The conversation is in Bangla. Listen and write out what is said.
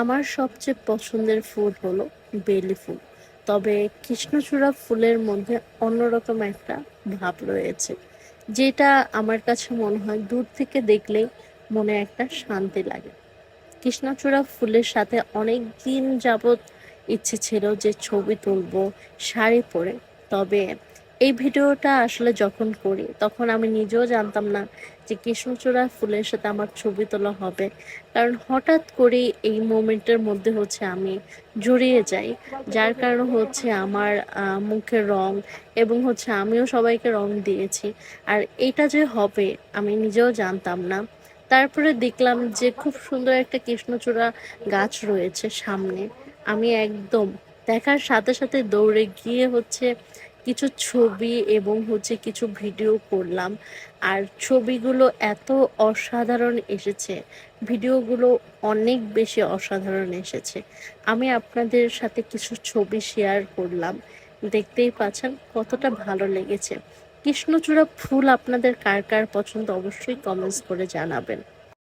আমার সবচেয়ে পছন্দের ফুল হলো বেলি ফুল। তবে কৃষ্ণচূড়া ফুলের মধ্যে অন্যরকম একটা ভাব রয়েছে, যেটা আমার কাছে মনে হয় দূর থেকে দেখলেই মনে একটা শান্তি লাগে। কৃষ্ণচূড়া ফুলের সাথে অনেক দিন যাবৎ ইচ্ছে ছিল যে ছবি তুলবো, শাড়ি পরে, তবে এই ভিডিওটা আসলে যখন করি, তখন আমি নিজেও জানতাম না যে কৃষ্ণচূড়া ফুলের সাথে আমার ছবি তোলা হবে। কারণ হঠাৎ করে এই মোমেন্টের মধ্যে হচ্ছে আমি জড়িয়ে যাই। যার কারণে হচ্ছে আমার মুখের রং এবং হচ্ছে আমিও সবাইকে রং দিয়েছি। আর এটা যে হবে, আমি নিজেও জানতাম না। তারপরে দেখলাম যে খুব সুন্দর একটা কৃষ্ণচূড়া গাছ রয়েছে সামনে। আমি একদম দেখার সাথে সাথে দৌড়ে গিয়ে হচ্ছে কিছু ছবি এবং হচ্ছে কিছু ভিডিও করলাম। আর ছবিগুলো এত অসাধারণ এসেছে, ভিডিওগুলো অনেক বেশি অসাধারণ এসেছে। আমি আপনাদের সাথে কিছু ছবি শেয়ার করলাম, দেখতেই পাচ্ছেন কতটা ভালো লেগেছে। কৃষ্ণচূড়া ফুল আপনাদের কার কার পছন্দ অবশ্যই কমেন্টস করে জানাবেন।